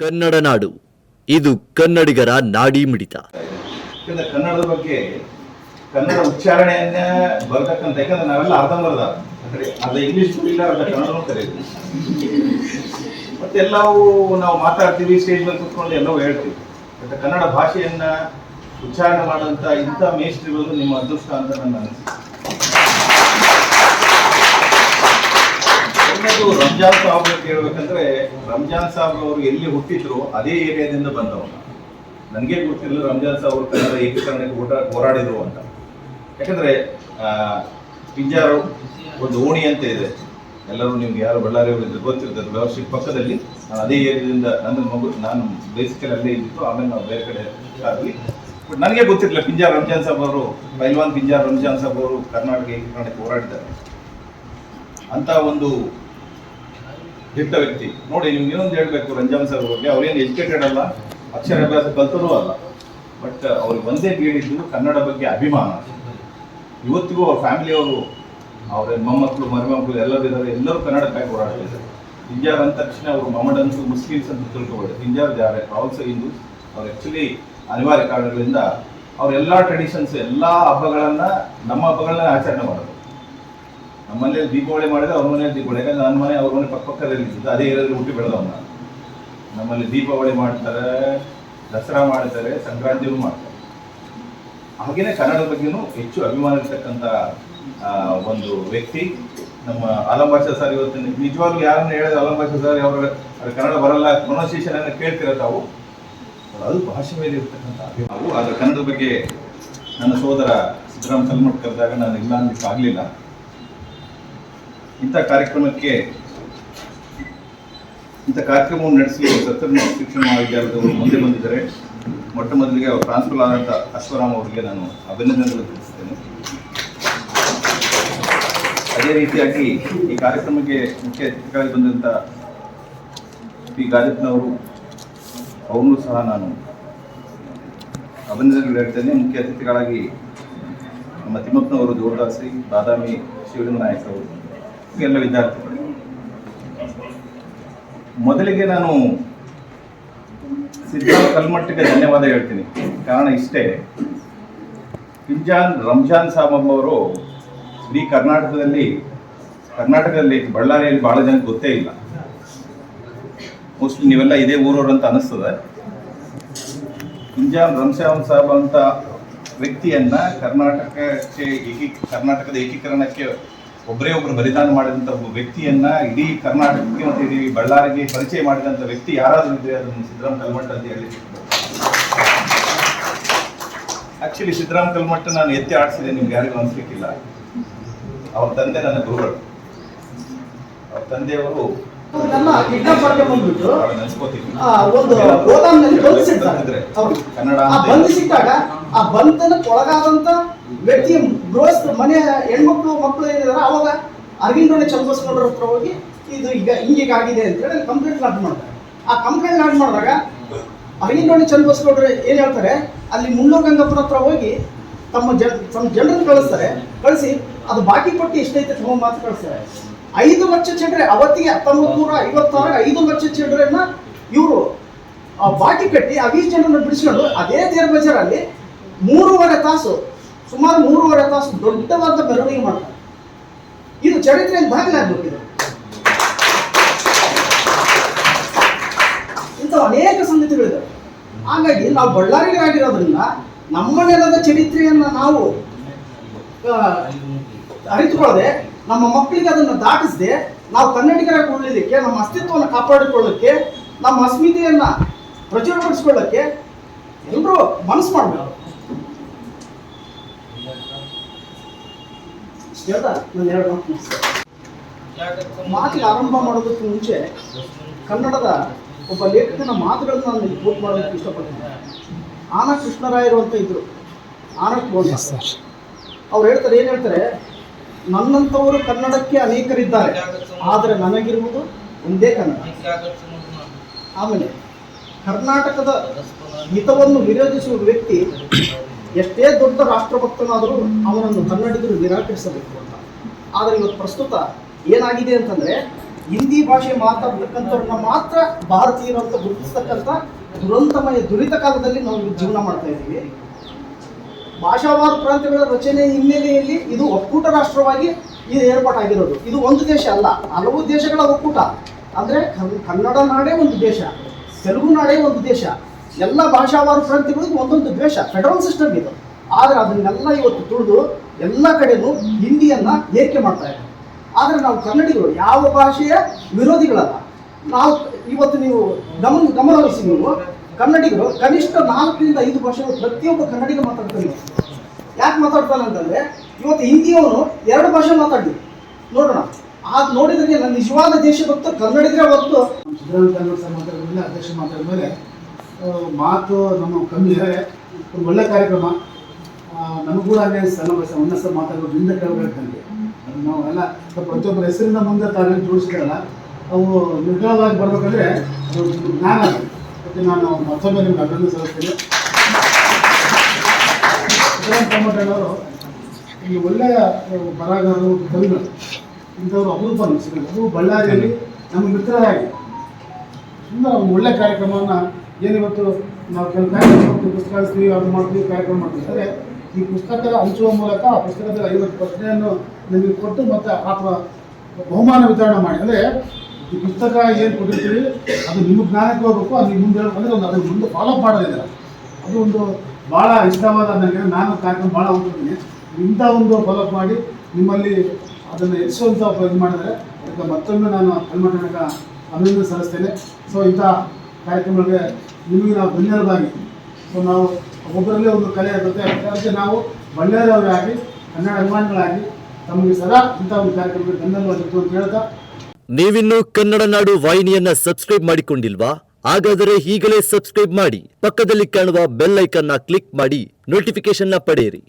ಕನ್ನಡ ನಾಡು. ಇದು ಕನ್ನಡಿಗರ ನಾಡಿ ಮಿಡಿತ. ಕನ್ನಡದ ಬಗ್ಗೆ ಕನ್ನಡ ಉಚ್ಚಾರಣೆಯನ್ನ ಬರ್ತಕ್ಕಂಥ ಯಾಕಂದ್ರೆ ನಾವೆಲ್ಲ ಅರ್ಧಂಬರ್ಧ ಅರ್ಧ ಇಂಗ್ಲಿಷ್ ಇಲ್ಲ, ಅರ್ಧ ಕನ್ನಡ ಕರೀತೀವಿ ಮತ್ತೆಲ್ಲವೂ ನಾವು ಮಾತಾಡ್ತೀವಿ ಸ್ಟೇಜ್ ಮೇಲೆ ಕುತ್ಕೊಂಡು ಎಲ್ಲವೂ ಹೇಳ್ತೀವಿ. ಮತ್ತೆ ಕನ್ನಡ ಭಾಷೆಯನ್ನ ಉಚ್ಚಾರಣೆ ಮಾಡುವಂತ ಇಂಥ ಮೇಷ್ಟ್ರಿಗಳು ನಿಮ್ಮ ಅದೃಷ್ಟ ಅಂತ ನನ್ನ ಅನಿಸಿಕೆ. ಒಂದನೇದು ರಂಜಾನ್ ಸಾಹಬ್ ಅಂತ ಹೇಳ್ಬೇಕಂದ್ರೆ, ರಂಜಾನ್ ಸಾಹಬ್ ಅವರು ಎಲ್ಲಿ ಹುಟ್ಟಿದ್ರು ಅದೇ ಏರಿಯಾದಿಂದ ಬಂದವರು. ನನಗೆ ಗೊತ್ತಿರಲಿಲ್ಲ ರಂಜಾನ್ ಸಾಹಬ್ ಅವರು ಕನ್ನಡ ಏಕೀಕರಣಕ್ಕೆ ಓಟ, ಹೋರಾಡಿದ್ರು ಅಂತ. ಯಾಕಂದ್ರೆ ಪಿಂಜಾರು ಒಂದು ಓಣಿ ಅಂತ ಇದೆ. ಎಲ್ಲರೂ ನಿಮ್ಗೆ ಯಾರು ಬಳ್ಳಾರಿ ಇದ್ರೆ ಗೊತ್ತಿರ್ತದೆ. ವ್ಯವಸ್ಥೆ ಪಕ್ಕದಲ್ಲಿ ನಾನು ಅದೇ ಏರಿಯಾದಿಂದ ನನ್ನ ಮಗು, ನಾನು ಬೇಸಿಕಲ್ ಅಲ್ಲೇ ಇದ್ದಿತ್ತು ಆಮೇಲೆ ನಾವು ಬೇರೆ ಕಡೆ ಆಗಲಿ ಬಟ್ ನನಗೆ ಗೊತ್ತಿರಲಿಲ್ಲ ಪಿಂಜಾರ್ ರಂಜಾನ್ ಸಾಬ್ ಅವರು, ಪೈಲ್ವಾನ್ ಪಿಂಜಾರ್ ರಂಜಾನ್ ಸಾಬ್ ಅವರು ಕರ್ನಾಟಕ ಏಕೀಕರಣಕ್ಕೆ ಹೋರಾಡಿದ್ದಾರೆ. ಅಂತ ಒಂದು ದಿಟ್ಟ ವ್ಯಕ್ತಿ. ನೋಡಿ ನೀವು ಇನ್ನೊಂದು ಹೇಳ್ಬೇಕು, ರಂಜಾನ್ ಸರ್ ಬಗ್ಗೆ ಅವ್ರೇನು ಎಜುಕೇಟೆಡ್ ಅಲ್ಲ, ಅಕ್ಷರ ಅಭ್ಯಾಸ ಕಲ್ತರೂ ಅಲ್ಲ. ಬಟ್ ಅವ್ರಿಗೆ ಒಂದೇ ಕೇಳಿದ್ದು ಕನ್ನಡ ಬಗ್ಗೆ ಅಭಿಮಾನ. ಇವತ್ತಿಗೂ ಅವ್ರ ಫ್ಯಾಮಿಲಿಯವರು ಅವರ ಮೊಮ್ಮಕ್ಕಳು, ಮರಿಮಕ್ಕಳು ಎಲ್ಲರಿದ್ದಾರೆ ಎಲ್ಲರೂ ಕನ್ನಡಕ್ಕಾಗಿ ಹೋರಾಡ್ತಿದ್ದಾರೆ ಇಂಜಾರ್ ಅಂದ ತಕ್ಷಣ ಅವರು ಮಮಡನ್ಸು ಮುಸ್ಲಿಮ್ಸ್ ಅಂತ ತಿಳ್ಕೊಬೇಡಿ ಇಂಜಾರ್ ಜಾರೆ ಆಲ್ಸೋ ಹಿಂದೂ. ಅವ್ರು ಆ್ಯಕ್ಚುಲಿ ಅನಿವಾರ್ಯ ಕಾರಣಗಳಿಂದ ಅವ್ರ ಎಲ್ಲ ಟ್ರೆಡಿಷನ್ಸ್ ಎಲ್ಲ ಹಬ್ಬಗಳನ್ನು ನಮ್ಮ ಹಬ್ಬಗಳನ್ನ ಆಚರಣೆ ಮಾಡೋದು. ನಮ್ಮ ಮನೇಲಿ ದೀಪಾವಳಿ ಮಾಡಿದ್ರೆ ಅವ್ರ ಮನೇಲಿ ದೀಪಾವಳಿ, ಯಾಕಂದ್ರೆ ನನ್ನ ಮನೆ ಅವ್ರ ಮನೆ ಪಕ್ಕ ಪಕ್ಕದಲ್ಲಿ ಇದ್ದು ಅದೇ ಇರೋದ್ರಲ್ಲಿ ಹುಟ್ಟಿ ಬೆಳೆದವನ್ನ ನಮ್ಮಲ್ಲಿ ದೀಪಾವಳಿ ಮಾಡ್ತಾರೆ, ದಸರಾ ಮಾಡ್ತಾರೆ, ಸಂಕ್ರಾಂತಿನೂ ಮಾಡ್ತಾರೆ. ಹಾಗೇನೆ ಕನ್ನಡದ ಬಗ್ಗೆನೂ ಹೆಚ್ಚು ಅಭಿಮಾನ ಇರ್ತಕ್ಕಂಥ ಒಂದು ವ್ಯಕ್ತಿ ನಮ್ಮ ಆಲಂಬಾಷ ಸರ್ ಇವತ್ತು ನಿಜವಾಗ್ಲೂ ಯಾರನ್ನ ಹೇಳಿದ್ರೆ ಆಲಂಬಾಷ ಸರ್ ಅವ್ರ ಕನ್ನಡ ಬರಲ್ಲ ಪ್ರೊನೌನ್ಸಿಯೇಷನ್ ಅನ್ನ ಕೇಳ್ತಿರ ತಾವು. ಅದು ಭಾಷೆ ಮೇಲೆ ಇರ್ತಕ್ಕಂಥ ಅಭಿಮಾನ. ಆದರೆ ಕನ್ನಡದ ಬಗ್ಗೆ ನನ್ನ ಸೋದರ ಸಿದ್ದರಾಮ್ ಕಲ್ಮಠ್ ಕರೆದಾಗ ನಾನು ಇಲ್ಲ ಆಗಲಿಲ್ಲ. ಇಂಥ ಕಾರ್ಯಕ್ರಮಕ್ಕೆ, ಇಂಥ ಕಾರ್ಯಕ್ರಮವನ್ನು ನಡೆಸಲು ಸತ್ತರ ಶಿಕ್ಷಣ ಮಹಾವಿದ್ಯಾಲಯದವರು ಮುಂದೆ ಬಂದಿದ್ದಾರೆ. ಮೊಟ್ಟ ಮೊದಲಿಗೆ ಅವರು ಟ್ರಾನ್ಸ್ಫರ್ ಆದಂಥ ಅಶ್ವರಾಮ್ ಅವರಿಗೆ ನಾನು ಅಭಿನಂದನೆಗಳು ತಿಳಿಸ್ತೇನೆ. ಅದೇ ರೀತಿಯಾಗಿ ಈ ಕಾರ್ಯಕ್ರಮಕ್ಕೆ ಮುಖ್ಯ ಅತಿಥಿಗಳಾಗಿ ಬಂದಂಥ ಪಿ. ಗಾಜಪ್ಪನವರು ಅವ್ರನ್ನೂ ಸಹ ನಾನು ಅಭಿನಂದನೆಗಳು ಹೇಳ್ತೇನೆ. ಮುಖ್ಯ ಅತಿಥಿಗಳಾಗಿ ನಮ್ಮ ತಿಮ್ಮಪ್ಪನವರು ದೂರದಾಸಿ ಬಾದಾಮಿ ಶಿವಲಿಂಗ ನಾಯಕ್ ಅವರು. ಎಲ್ಲ ವಿದ್ಯಾರ್ಥಿಗಳು. ಮೊದಲಿಗೆ ನಾನು ಸಿದ್ಧಾರ್ಥ ಕಲ್ಮಟ್ಟಿಗೆ ಧನ್ಯವಾದ ಹೇಳ್ತೀನಿ. ಕಾರಣ ಇಷ್ಟೇ. ಪಿಂಜಾನ್ ರಂಜಾನ್ ಸಾಬ್ ಅವರು ಇಡೀ ಕರ್ನಾಟಕದಲ್ಲಿ ಕರ್ನಾಟಕದಲ್ಲಿ, ಬಳ್ಳಾರಿಯಲ್ಲಿ ಬಹಳ ಜನಕ್ಕೆ ಗೊತ್ತೇ ಇಲ್ಲ. ಮೋಸ್ಟ್ಲಿ ನೀವೆಲ್ಲ ಇದೇ ಊರವ್ರು ಅಂತ ಅನ್ನಿಸ್ತದೆ. ಪಿಂಜಾನ್ ರಂಜಾನ್ ಸಾಬ್ ಅಂತ ವ್ಯಕ್ತಿಯನ್ನ ಕರ್ನಾಟಕಕ್ಕೆ ಏಕೀ, ಕರ್ನಾಟಕದ ಏಕೀಕರಣಕ್ಕೆ ಒಬ್ಬರೇ ಒಬ್ಬರು ಬಲಿದಾನ ಮಾಡಿದಂಥ ಒಬ್ಬ ವ್ಯಕ್ತಿಯನ್ನ ಇಡೀ ಕರ್ನಾಟಕಕ್ಕೆ ಮತ್ತೆ ಇಡೀ ಬಳ್ಳಾರಿಗೆ ಪರಿಚಯ ಮಾಡಿದಂಥ ವ್ಯಕ್ತಿ ಯಾರಾದರೂ ಇದ್ರೆ ಅದನ್ನು ಸಿದ್ದರಾಮ್ ಕಲ್ಮಠ ಅಂತ ಹೇಳಿ ಆಕ್ಚುಲಿ ಸಿದ್ದರಾಮ್ ಕಲ್ಮಠ ನಾನು ಎತ್ತಿ ಆಡಿಸಿದೆ ನಿಮ್ಗೆ ಯಾರಿಗೂ ಅನ್ಸ್ಲಿಕ್ಕಿಲ್ಲ. ಅವ್ರ ತಂದೆ ನನ್ನ ಗುರುಗಳು. ಅವ್ರ ತಂದೆಯವರು. ಕನ್ನಡ ಒಳಗಾದಂತ ವ್ಯಕ್ತಿಯ ಗೃಹಸ್ಥ ಮನೆ ಹೆಣ್ಮಕ್ಳು ಮಕ್ಕಳು ಏನಿದಾರ ಅವಾಗ ಅರವಿಂದೋಣಿ ಚಂದ್ರಸ್ಕೊಂಡ್ರ ಹತ್ರ ಹೋಗಿ, ಇದು ಈಗ ಹಿಂಗೀಗಾಗಿದೆ ಅಂತ ಹೇಳಿ ಕಂಪ್ಲೇಂಟ್ ಲಾಡ್ ಮಾಡ್ತಾರೆ. ಆ ಕಂಪ್ಲೇಂಟ್ ಲಾಡ್ ಮಾಡಿದಾಗ ಅರವಿಂದೋಣಿ ಚಂದ್ರಸ್ಕೊಂಡ್ರೆ ಏನ್ ಹೇಳ್ತಾರೆ? ಅಲ್ಲಿ ಮುಳ್ಳು ಗಂಗಪ್ಪನ ಹತ್ರ ಹೋಗಿ ತಮ್ಮ ಜನ, ತಮ್ಮ ಜನರನ್ನು ಕಳಿಸ್ತಾರೆ. ಕಳಿಸಿ, ಅದು ಬಾಕಿ ಪಟ್ಟಿ ಎಷ್ಟೈತೆ ತಮ್ಮ ಮಾತು ಕಳಿಸ್ತಾರೆ. ಐದು ಲಕ್ಷ ಚಿಲ್ಲರೆ, ಅವತ್ತಿಗೆ ಹತ್ತೊಂಬತ್ತು ನೂರ ಐವತ್ತಾರ ಐದು ಲಕ್ಷ ಚಂಡ್ರೆಯನ್ನ ಇವರು ಬಾಕಿ ಕಟ್ಟಿ ಆ ಜನರನ್ನು ಬಿಡಿಸ್ಕೊಂಡು ಅದೇ ದೇರ್ ಬಜಾರಲ್ಲಿ ಮೂರುವರೆ ತಾಸು ಸುಮಾರು ಮೂರುವರೆ ತಾಸು ದೊಡ್ಡವಾದ ಮೆರವಣಿಗೆ ಮಾಡ್ತಾರೆ. ಇದು ಚರಿತ್ರೆಯಲ್ಲಿ ದಾಖಲೆ ಆಗ್ಬೇಕಿದೆ ಇಂಥ ಅನೇಕ ಸಂಗತಿಗಳಿದ್ದಾವೆ ಹಾಗಾಗಿ ನಾವು ಬಳ್ಳಾರಿಗರಾಗಿರೋದ್ರಿಂದ ನಮ್ಮ ನೆಲದ ಚರಿತ್ರೆಯನ್ನ ನಾವು ಅರಿತುಕೊಳ್ಳದೆ ನಮ್ಮ ಮಕ್ಕಳಿಗೆ ಅದನ್ನು ದಾಟಿಸದೆ ನಾವು ಕನ್ನಡಿಗರಾಗಿ ಉಳಿದಕ್ಕೆ ನಮ್ಮ ಅಸ್ತಿತ್ವವನ್ನು ಕಾಪಾಡಿಕೊಳ್ಳೋಕ್ಕೆ, ನಮ್ಮ ಅಸ್ಮಿತೆಯನ್ನ ಪ್ರಚುರಪಡಿಸ್ಕೊಳ್ಳೋಕ್ಕೆ ಎಲ್ಲರೂ ಮನಸ್ಸು ಮಾಡಬೇಕು. ನಾನು ಎರಡು ಮಾತು ಮುಗಿಸ್ತೇನೆ. ಮಾತಿಗೆ ಆರಂಭ ಮಾಡೋದಕ್ಕೆ ಮುಂಚೆ ಕನ್ನಡದ ಒಬ್ಬ ಲೇಖಕನ ಮಾತುಗಳನ್ನು ನಾನು ಕೋಟ್ ಮಾಡೋದಕ್ಕೆ ಇಷ್ಟಪಡ್ತೀನಿ. ಆನ ಕೃಷ್ಣರಾಯರು ಅಂತ ಇದ್ರು. ಆನಕ್ ಬೋಸ್ ಅವ್ರು ಹೇಳ್ತಾರೆ ಏನು ಹೇಳ್ತಾರೆ? ನನ್ನಂಥವರು ಕನ್ನಡಕ್ಕೆ ಅನೇಕರಿದ್ದಾರೆ. ಆದರೆ ನನಗಿರುವುದು ಒಂದೇ ಕನ್ನಡ. ಆಮೇಲೆ ಕರ್ನಾಟಕದ ಹಿತವನ್ನು ವಿರೋಧಿಸುವ ವ್ಯಕ್ತಿ ಎಷ್ಟೇ ದೊಡ್ಡ ರಾಷ್ಟ್ರಭಕ್ತನಾದರೂ ಅವನನ್ನು ಕನ್ನಡಿಗರು ನಿರಾಕರಿಸಬೇಕು ಅಂತ. ಆದರೆ ಇವತ್ತು ಪ್ರಸ್ತುತ ಏನಾಗಿದೆ ಅಂತಂದ್ರೆ ಹಿಂದಿ ಭಾಷೆ ಮಾತಾಡ್ತಕ್ಕಂಥವ್ರನ್ನ ಮಾತ್ರ ಭಾರತೀಯರು ಅಂತ ಗುರುತಿಸ್ತಕ್ಕಂಥ ದುರಂತಮಯ ದುರಿತ ಕಾಲದಲ್ಲಿ ನಾವು ಜೀವನ ಮಾಡ್ತಾ ಇದ್ದೀವಿ. ಭಾಷಾವಾರು ಪ್ರಾಂತ್ಯಗಳ ರಚನೆ ಹಿನ್ನೆಲೆಯಲ್ಲಿ ಇದು ಒಕ್ಕೂಟ ರಾಷ್ಟ್ರವಾಗಿ ಇದು ಏರ್ಪಾಟಾಗಿರೋದು. ಇದು ಒಂದು ದೇಶ ಅಲ್ಲ, ಹಲವು ದೇಶಗಳ ಒಕ್ಕೂಟ. ಅಂದರೆ ಕನ್ನಡ ನಾಡೇ ಒಂದು ದೇಶ, ತೆಲುಗು ನಾಡೇ ಒಂದು ದೇಶ. ಎಲ್ಲ ಭಾಷಾವಾರು ಪ್ರಾಂತ್ಯಗಳಿಗೂ ಒಂದೊಂದು ದೇಶ ಫೆಡರಲ್ ಸಿಸ್ಟಮ್ ಇದು. ಆದರೆ ಅದನ್ನೆಲ್ಲ ಇವತ್ತು ತುಳಿದು ಎಲ್ಲ ಕಡೆನೂ ಹಿಂದಿಯನ್ನ ಏರಿಕೆ ಮಾಡ್ತಾ ಇದ್ದಾರೆ. ಆದರೆ ನಾವು ಕನ್ನಡಿಗರು ಯಾವ ಭಾಷೆಯ ವಿರೋಧಿಗಳಲ್ಲ. ನಾವು ಇವತ್ತು ನೀವು ಗಮನ ಗಮನವಹಿಸಿ ನೀವು, ಕನ್ನಡಿಗರು ಕನಿಷ್ಠ ನಾಲ್ಕರಿಂದ ಐದು ಭಾಷೆಗಳು ಪ್ರತಿಯೊಬ್ಬ ಕನ್ನಡಿಗ ಮಾತಾಡ್ತಾನೆ ಯಾಕೆ ಮಾತಾಡ್ತಾನೆ ಅಂತಂದ್ರೆ, ಇವತ್ತು ಹಿಂದಿಯವನು ಎರಡು ಭಾಷೆ ಮಾತಾಡಿದ್ರು ನೋಡೋಣ. ಅದು ನೋಡಿದ್ರೆ ನನ್ನ ನಿಜವಾದ ದೇಶಭಕ್ತ ಕನ್ನಡಿಗರೇ ಹೊತ್ತು ಸಿದ್ದರಾಮಯ್ಯ ಮಾತಾಡಿದ್ಮೇಲೆ ಅಧ್ಯಕ್ಷ ಮಾತಾಡಿದ ಮೇಲೆ ಮಾತು ನಮ್ಮ ಕಮ್ಮಿ ಇದೆ ಒಂದು ಒಳ್ಳೆ ಕಾರ್ಯಕ್ರಮ. ನಮಗೂ ಹಾಗೆ ಸಣ್ಣ ಭಾಷೆ ಒಂದಷ್ಟು ಮಾತಾಡೋದು ಹಿಂದೆ ನನಗೆ ಅದು ನಾವು ಎಲ್ಲ ಪ್ರತಿಯೊಬ್ಬರ ಹೆಸರಿನ ಮುಂದೆ ತಾನೇ ಜೋಡಿಸ್ಕೊಳ್ಳಲ್ಲ ಅವು ನಿರ್ಗಳವಾಗಿ ಬರಬೇಕಂದ್ರೆ ಅದು ಜ್ಞಾನ. ಅದಕ್ಕೆ ನಾನು ಮತ್ತೊಮ್ಮೆ ನಿಮ್ಗೆ ಅಭಿನಂದನೆ ಸಲ್ಲಿಸ್ತೀನಿ. ಸಿದ್ದರಾಮಯ್ಯ ಈ ಒಳ್ಳೆಯ ಬರಹಗಾರರು, ಕವಿಗಳು, ಇಂಥವ್ರು ಅಪರೂಪ ಅನಿಸಿದ್ರು ಅದು ಬಳ್ಳಾರಿಯಲ್ಲಿ ನಮ್ಮ ಮಿತ್ರರಾಗಿ. ಒಂದು ಒಳ್ಳೆ ಕಾರ್ಯಕ್ರಮವನ್ನು ಏನಿವತ್ತು ನಾವು ಕೆಲವು ಕಾರ್ಯಕ್ರಮ ಪುಸ್ತಕ ಹಂಚ್ತೀವಿ ಅದು ಮಾಡ್ತೀವಿ, ಕಾರ್ಯಕ್ರಮ ಮಾಡ್ತೀವಿ. ಈ ಪುಸ್ತಕ ಹಂಚುವ ಮೂಲಕ ಆ ಪುಸ್ತಕದಲ್ಲಿ ಐವತ್ತು ಪ್ರಶ್ನೆಯನ್ನು ನಿಮಗೆ ಕೊಟ್ಟು ಮತ್ತು ಅಥವಾ ಬಹುಮಾನ ವಿತರಣೆ ಮಾಡಿ. ಅಂದರೆ ಈ ಪುಸ್ತಕ ಏನು ಕೊಟ್ಟಿರ್ತೀವಿ, ಅದು ನಿಮ್ಮ ಜ್ಞಾನಕ್ಕೆ ಹೋಗ್ಬೇಕು, ಅದು ನಿಮ್ಮ ಮುಂದೆ ಅಂದರೆ ಒಂದು ಅದನ್ನು ಮುಂದೆ ಫಾಲೋಅಪ್ ಮಾಡೋದಿಲ್ಲ ಅದು ಒಂದು ಭಾಳ ಇಷ್ಟವಾದ ನನಗೆ, ನಾನು ಕಾರ್ಯಕ್ರಮ ಭಾಳ ಹೋಗ್ತಿದ್ದೀನಿ ಇಂಥ ಒಂದು ಫಾಲೋಅಪ್ ಮಾಡಿ ನಿಮ್ಮಲ್ಲಿ ಅದನ್ನು ಹೆಚ್ಚಿಸುವಂಥ ಇದು ಮಾಡಿದರೆ, ಅದಕ್ಕೆ ಮತ್ತೊಮ್ಮೆ ನಾನು ಕಲ್ಮಠಕ್ಕೆ ಅಭಿನಂದನೆ ಸಲ್ಲಿಸ್ತೇನೆ. ಸೊ ಇಂಥ ಕಾರ್ಯಕ್ರಮಗಳಿಗೆ ನಿಮಗೆ ನಾವು ಬಂದಿರೋದಾಗಿ ಸೊ ನಾವು ಒಬ್ಬರಲ್ಲೇ ಒಂದು ಕಲೆ ಇರುತ್ತೆ. ಅದಕ್ಕೆ ನಾವು ಬಳ್ಳಾರಿಯವರಾಗಿ, ಕನ್ನಡ ಅಭಿಮಾನಿಗಳಾಗಿ ತಮಗೆ ಸದಾ ಇಂಥ ಒಂದು ಕಾರ್ಯಕ್ರಮಕ್ಕೆ ಧನ್ಯವಾದಗಳು ಅಂತ ಹೇಳ್ತಾ. ನೀವಿನ್ನೂ ಕನ್ನಡ ನಾಡು ವಾಹಿನಿಯನ್ನ ಸಬ್ಸ್ಕ್ರೈಬ್ ಮಾಡಿಕೊಂಡಿಲ್ವಾ? ಹಾಗಾದರೆ ಈಗಲೇ ಸಬ್ಸ್ಕ್ರೈಬ್ ಮಾಡಿ. ಪಕ್ಕದಲ್ಲಿ ಕಾಣುವ ಬೆಲ್ ಐಕನ್ನ ಕ್ಲಿಕ್ ಮಾಡಿ ನೋಟಿಫಿಕೇಶನ್ನ ಪಡೆಯಿರಿ.